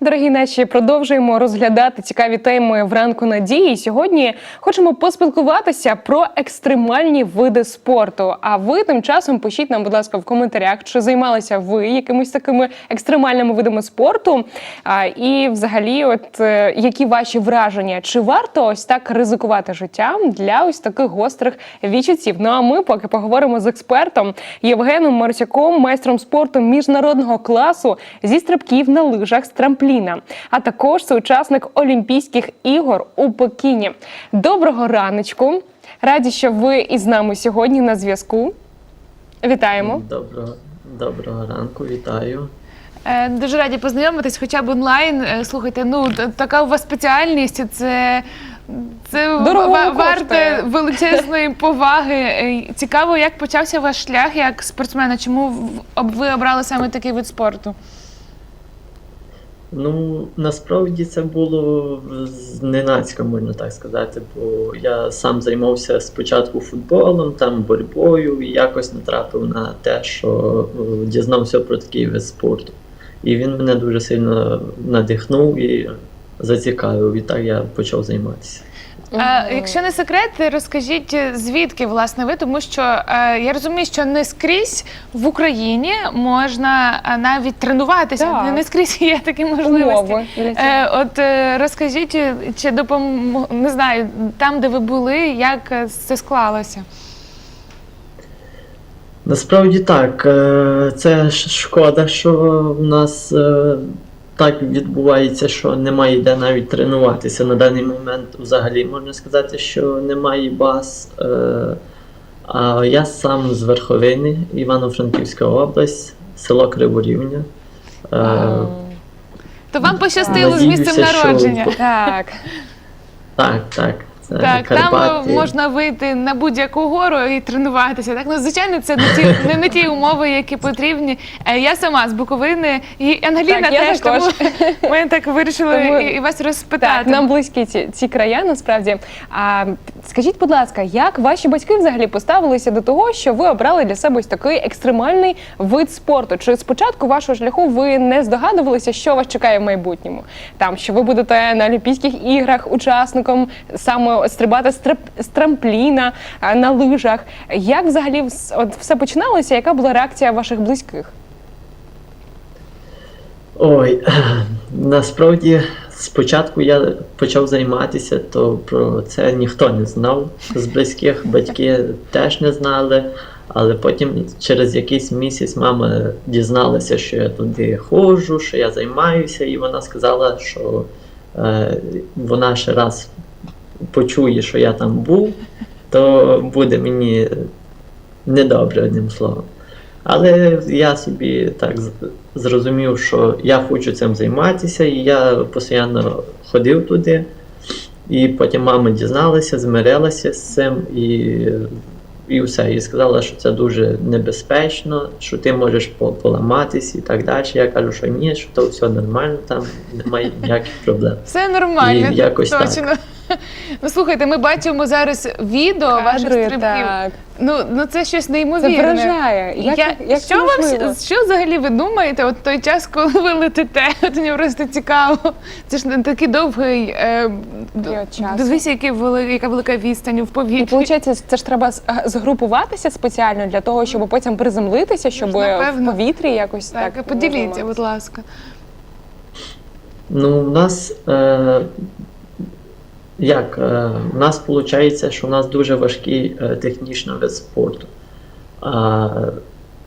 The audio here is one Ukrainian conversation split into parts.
Дорогі наші, продовжуємо розглядати цікаві теми вранку надії. Сьогодні хочемо поспілкуватися про екстремальні види спорту. А ви тим часом пишіть нам, будь ласка, в коментарях, чи займалися ви якимись такими екстремальними видами спорту. А, і, взагалі, от е, які ваші враження? Чи варто ось так ризикувати життям для ось таких гострих відчуттів? Ну а ми поки поговоримо з експертом Євгеном Марцяком, майстром спорту міжнародного класу зі стрибків на лижах з трампліна, а також це учасник Олімпійських ігор у Пекіні. Доброго раночку! Раді, що ви із нами сьогодні на зв'язку. Вітаємо. Доброго, доброго ранку, вітаю. Е, Дуже раді познайомитись, хоча б онлайн. Е, Слухайте, ну така у вас спеціальність. Це, це варте величезної поваги. Е, Цікаво, як почався ваш шлях як спортсмена? Чому в- об- ви обрали саме такий вид спорту? Ну, насправді це було зненацька, можна так сказати, бо я сам займався спочатку футболом, там боротьбою, і якось натрапив на те, що дізнався про такий вид спорту. І він мене дуже сильно надихнув і зацікавив, і так я почав займатися. Е, Якщо не секрет, розкажіть е, звідки власне ви, тому що е, я розумію, що не скрізь в Україні можна е, навіть тренуватися. Так. Не, не скрізь є такі можливості. Умови для цього. Е, от е, розкажіть, чи допом... не знаю, там, де ви були, як е, це склалося? Насправді так, е, це шкода, що в нас е, так відбувається, що немає де навіть тренуватися. На даний момент взагалі можна сказати, що немає баз. Е, А я сам з Верховини, Івано-Франківська область, село Криворівня. Е, То вам пощастило з Надіюся, місцем що- народження. Так. Так, так. Це Так, там Карпати. е, можна вийти на будь-яку гору і тренуватися. Так, ну звичайно, це не ті не, не ті умови, які потрібні. Е, Я сама з Буковини, і Ангеліна Так, теж також. тому ми так вирішили Тому- і, і вас розпитати. Так, нам близькі ці, ці края насправді. А скажіть, будь ласка, як ваші батьки взагалі поставилися до того, що ви обрали для себе ось такий екстремальний вид спорту? Чи спочатку вашого шляху ви не здогадувалися, що вас чекає в майбутньому? Там що ви будете на Олімпійських іграх учасником саме стрибати з трап- з трампліна на лижах? Як взагалі от все починалося? Яка була реакція ваших близьких? Ой, насправді спочатку я почав займатися, то про це ніхто не знав. З близьких батьки теж не знали. Але потім через якийсь місяць мама дізналася, що я туди ходжу, що я займаюся, і вона сказала, що е, вона ще раз почує, що я там був, то буде мені недобре одним словом. Але я собі так зрозумів, що я хочу цим займатися, і я постійно ходив туди. І потім мама дізналася, змирилася з цим і, і все. І сказала, що це дуже небезпечно, що ти можеш поламатись і так далі. Я кажу, що ні, що то все нормально, там немає ніяких проблем. Все нормально, І якось так. Ну слухайте, ми бачимо зараз відео ваших стрибків. так. Ну, ну це щось Це неймовірне. вражає. Як, Я, як це що, вам, що взагалі ви думаєте, от той час, коли ви летите? От мені просто цікаво. Це ж не такий довгий. Е, Період часу. дивися, який вели- яка велика відстань в І повітрі. виходить, це ж треба з- згрупуватися спеціально для того, щоб потім приземлитися, щоб Ну, ж, в повітрі якось так. Так, поділіться, будь ласка. Ну, у нас е, як? Е, у нас виходить, що у нас дуже важкий е, технічний вид спорту.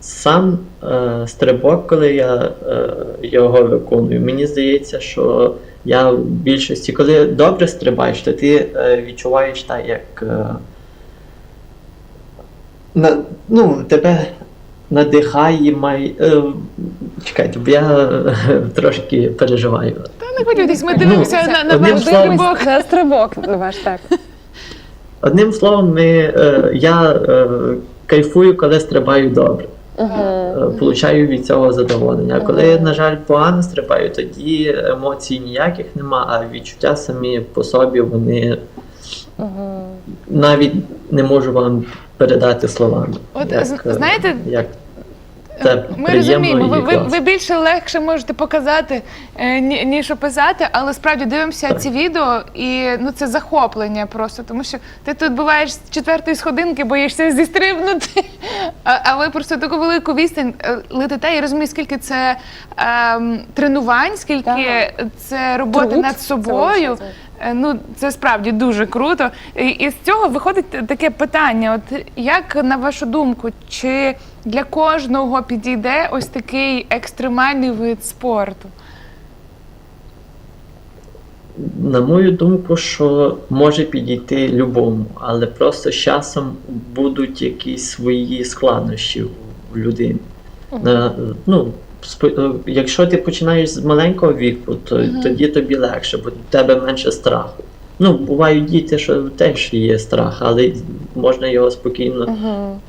Сам е, стрибок, коли я е, його виконую, мені здається, що я в більшості, коли добре стрибаєш, то ти е, відчуваєш так, як. Е, ну, тебе надихає, май, е, чекайте, бо я е, трошки переживаю. Не хвилюйтесь, ми Ну, дивимося на, на одним ваш словом, стрибок. На стрибок ваш так. Одним словом, ми, е, я е, кайфую, коли стрибаю добре. Е, Получаю від цього задоволення. А коли, на жаль, погано стрибаю, тоді емоцій ніяких нема, а відчуття самі по собі вони навіть не можу вам передати словами. От, Як, з- знаєте, як Це Ми розуміємо, і ви, ви, ви більше легше можете показати, е, ніж описати, але справді дивимося ці відео, і ну це захоплення просто, тому що ти тут буваєш з четвертої сходинки, боїшся зістрибнути, а, а ви просто таку велику відстань е, летите і розумієте, скільки це ем, тренувань, скільки Так. це роботи Труд. над собою. величезно. Е, Ну, це справді дуже круто. І, і з цього виходить таке питання: от як на вашу думку, чи для кожного підійде ось такий екстремальний вид спорту? На мою думку, що може підійти любому, але просто з часом будуть якісь свої складнощі у людини. На, ну, е, якщо ти починаєш з маленького віку, то тоді тобі легше, бо в тебе менше страху. Ну, бувають діти, що теж є страх, але можна його спокійно Мгм.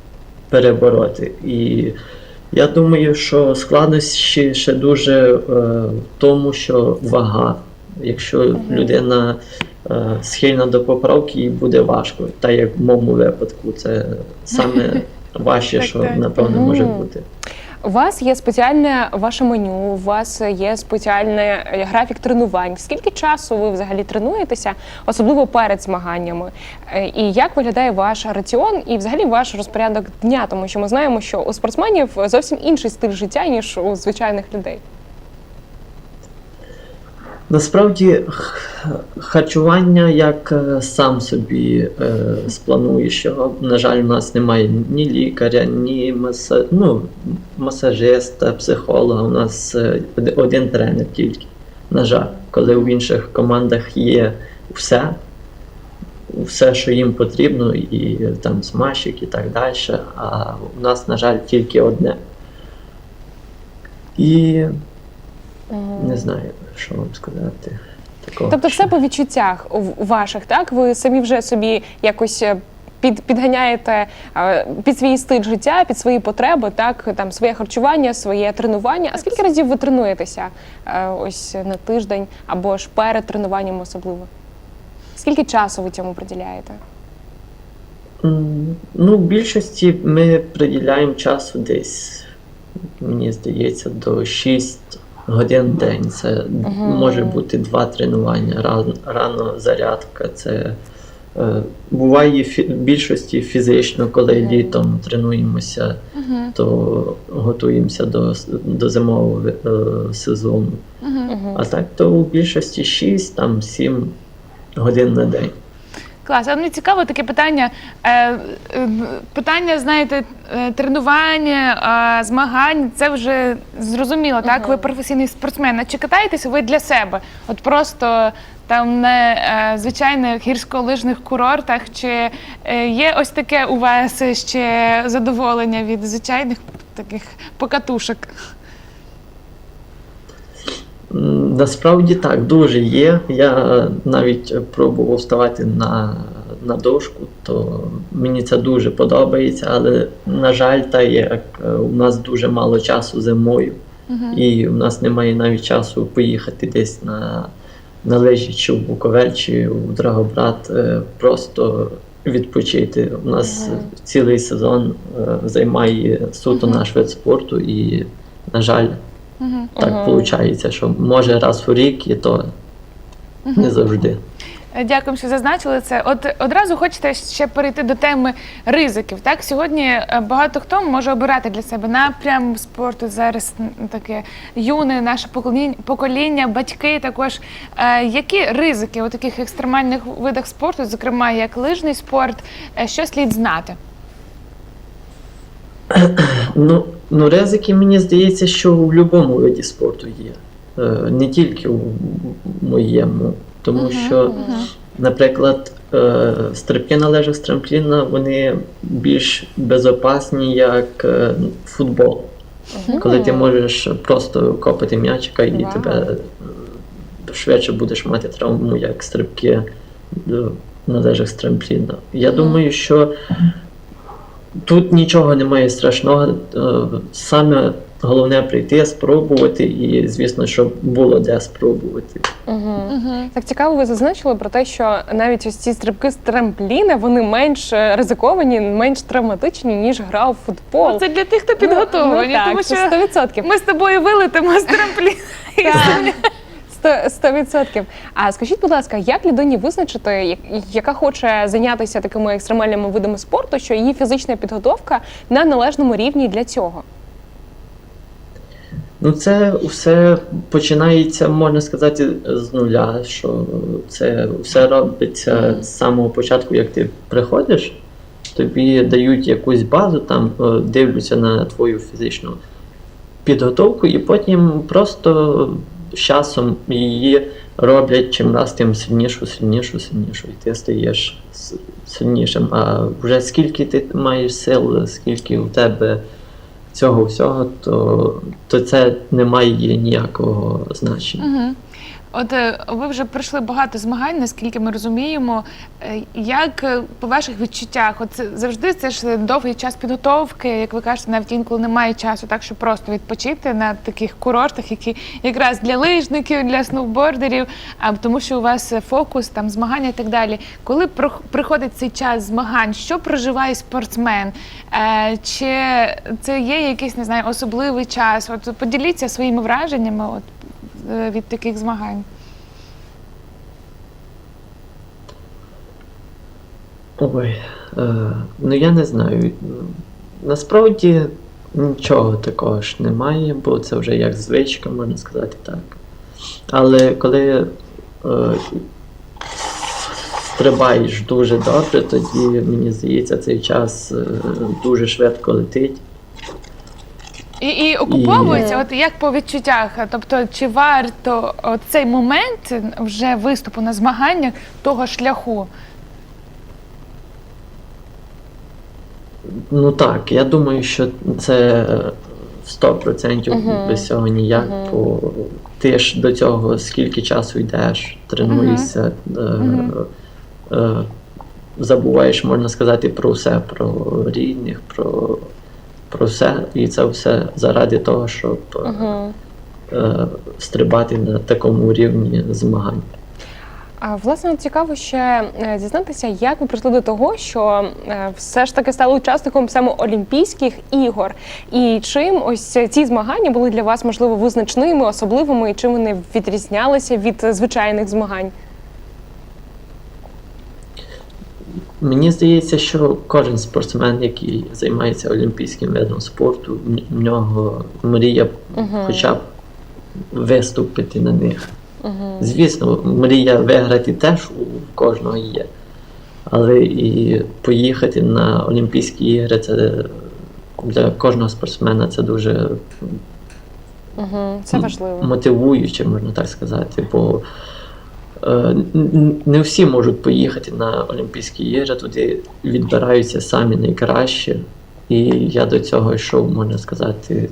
Перебороти. І я думаю, що складнощі ще дуже е, в тому, що вага. Якщо людина е, схильна до поправки, їй буде важко. Та як в моєму випадку, це саме важче, що напевно може бути. У вас є спеціальне ваше меню, у вас є спеціальний е, графік тренувань. Скільки часу ви взагалі тренуєтеся, особливо перед змаганнями? Е, І як виглядає ваш раціон і взагалі ваш розпорядок дня? Тому що ми знаємо, що у спортсменів зовсім інший стиль життя, ніж у звичайних людей. Насправді харчування як е, сам собі е, сплануєш його. На жаль, у нас немає ні лікаря, ні маса... ну, масажиста, психолога. У нас е, один тренер тільки. На жаль, коли в інших командах є все, все, що їм потрібно, і е, там смажчик і так далі. А у нас, на жаль, тільки одне. І не знаю, що вам сказати. Такого. Тобто, все по відчуттях ваших, так? Ви самі вже собі якось. е, Під, підганяєте е, під свій стиль життя, під свої потреби, так там своє харчування, своє тренування. А скільки разів ви тренуєтеся е, ось на тиждень або ж перед тренуванням особливо? Скільки часу ви цьому приділяєте? Ну, в більшості ми приділяємо часу десь, мені здається, до 6 годин в день. Це може бути два тренування. Рано, рано зарядка. Це е, буває фі- більшості фізично, коли літом тренуємося, то готуємося до, до зимового е, сезону. А так, то у більшості 6, там 7 годин на день. Клас, а мені цікаво таке питання. Е, е, питання, знаєте, е, тренування, змагань це вже зрозуміло, так? Ви професійний спортсмен. А чи катаєтеся ви для себе? От просто там на звичайних гірськолижних курортах, чи є ось таке у вас ще задоволення від звичайних таких покатушок? Насправді так, дуже є. Я навіть пробував ставати на, на дошку, то мені це дуже подобається, але, на жаль, та як е, у нас дуже мало часу зимою, і у нас немає навіть часу поїхати десь на, на лижі чи в Буковель, чи в Драгобрат, е, просто відпочити. У нас цілий сезон е, займає суто наш вид спорту, і, на жаль, так Мгм. виходить, що може раз у рік, і то не завжди. Е, Дякую, що зазначили це. От одразу хочете ще перейти до теми ризиків. Так сьогодні е, багато хто може обирати для себе напрям спорту. Зараз таке юне наше покоління, покоління батьки також. Е, Які ризики у таких екстремальних видах спорту, зокрема як лижний спорт, що слід знати? Ну, ну, ризики, мені здається, що в будь-якому виді спорту є. Е, Не тільки в моєму. Тому що, наприклад, е, стрибки на лежах з трампліна, вони більш безопасні, як е, футбол. Коли ти можеш просто копати м'ячика і Вау. тебе швидше будеш мати травму, як стрибки на лежах з трампліна. Я думаю, що тут нічого немає страшного. Е, Саме головне прийти, спробувати, і звісно, щоб було де спробувати. Угу. Угу. Так цікаво, ви зазначили про те, що навіть ось ці стрибки з трампліна вони менш е, ризиковані, менш травматичні, ніж гра у футбол. Це для тих, хто підготовлені, ну, так, тому що це 100%. ми з тобою вилетимо з трампліна. Сто- відсотків. А скажіть, будь ласка, як людині визначити, яка хоче зайнятися такими екстремальними видами спорту, що її фізична підготовка на належному рівні для цього? Ну, це все починається, можна сказати, з нуля. Що це все робиться з самого початку, як ти приходиш, тобі дають якусь базу, там е, дивляться на твою фізичну підготовку, і потім просто часом її роблять чим раз тим сильнішу, сильнішу, сильнішу, і ти стаєш сильнішим. А вже скільки ти маєш сил, скільки у тебе цього всього, то, то це не має ніякого значення. Угу. От е, ви вже пройшли багато змагань, наскільки ми розуміємо. Е, Як е, по ваших відчуттях? От завжди це ж довгий час підготовки, як ви кажете, навіть інколи немає часу, так щоб просто відпочити на таких курортах, які якраз для лижників, для сноубордерів, а тому що у вас фокус, там змагання і так далі. Коли приходить цей час змагань, що проживає спортсмен? Чи це є якийсь не знаю особливий час? От поділіться своїми враженнями. От від таких змагань. Ой, е, ну я не знаю. Насправді нічого такого ж немає, бо це вже як звичка, можна сказати так. Але коли е, стрибаєш дуже добре, тоді мені здається, цей час е, дуже швидко летить. І, і окуповується, от як по відчуттях? Тобто, чи варто от цей момент вже виступу на змаганнях того шляху? Ну так, я думаю, що це е, 100% Мгм. без цього ніяк, Мгм. бо ти ж до цього скільки часу йдеш, тренуєшся, е, Мгм. е, забуваєш, можна сказати, про все, про рідних, про, про все, і це все заради того, щоб е, Угу. е, стрибати на такому рівні змагань. А власне цікаво ще е, дізнатися, як ви прийшли до того, що е, все ж таки стали учасником саме Олімпійських ігор, і чим ось ці змагання були для вас можливо визначними, особливими, і чим вони відрізнялися від е, звичайних змагань? Мені здається, що кожен спортсмен, який займається олімпійським видом спорту, в- нього мрія Мгм. хоча б виступити на них. Угу. Звісно, мрія виграти теж у кожного є. Але і поїхати на Олімпійські ігри це для кожного спортсмена це дуже Угу. Це важливо. мотивуюче, можна так сказати. Бо не всі можуть поїхати на Олімпійські ігри, туди відбираються самі найкращі. І я до цього йшов, можна сказати,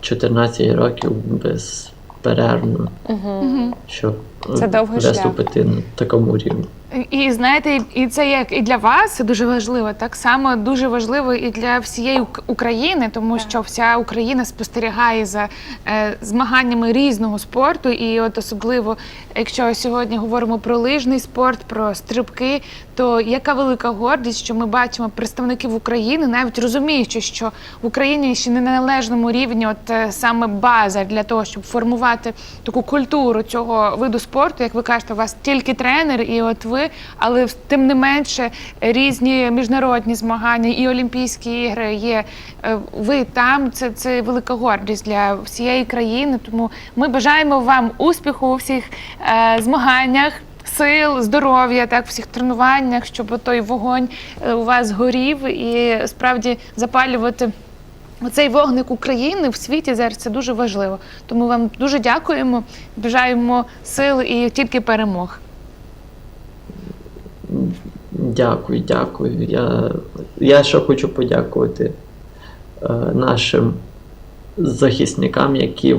14 років безперервно, Угу. Щоб Це довгий шлях. виступити на такому рівні. І, знаєте, і це як і для вас дуже важливо, так само дуже важливо і для всієї Ук- України, тому що вся Україна спостерігає за е, змаганнями різного спорту. І от особливо, якщо сьогодні говоримо про лижний спорт, про стрибки, то яка велика гордість, що ми бачимо представників України, навіть розуміючи, що в Україні ще не на належному рівні, от е, саме база для того, щоб формувати таку культуру цього виду спорту, як ви кажете, у вас тільки тренер, і от ви, але тим не менше різні міжнародні змагання і Олімпійські ігри є. Е, Ви там це, це велика гордість для всієї країни. Тому ми бажаємо вам успіху у всіх е, змаганнях. Сил, здоров'я, так, всіх тренуваннях, щоб той вогонь е, у вас горів і справді запалювати Оцей вогник України в світі зараз це дуже важливо. Тому вам дуже дякуємо, бажаємо сил і тільки перемог. Дякую, дякую. Я, я ще хочу подякувати е, нашим захисникам, які е,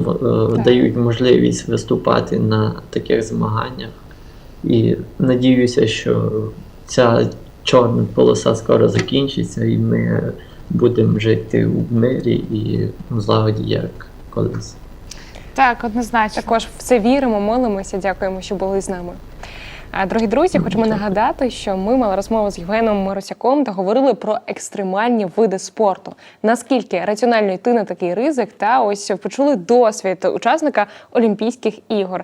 дають можливість виступати на таких змаганнях. І надіюся, що ця чорна полоса скоро закінчиться, і ми будемо жити у мирі і в злагоді, як колись. Так, однозначно. Також в це віримо, молимося. Дякуємо, що були з нами. А, Дорогі друзі, хочемо нагадати, що ми мали розмову з Євгеном Моросяком та говорили про екстремальні види спорту. Наскільки раціонально йти на такий ризик, та ось почули досвід учасника Олімпійських ігор.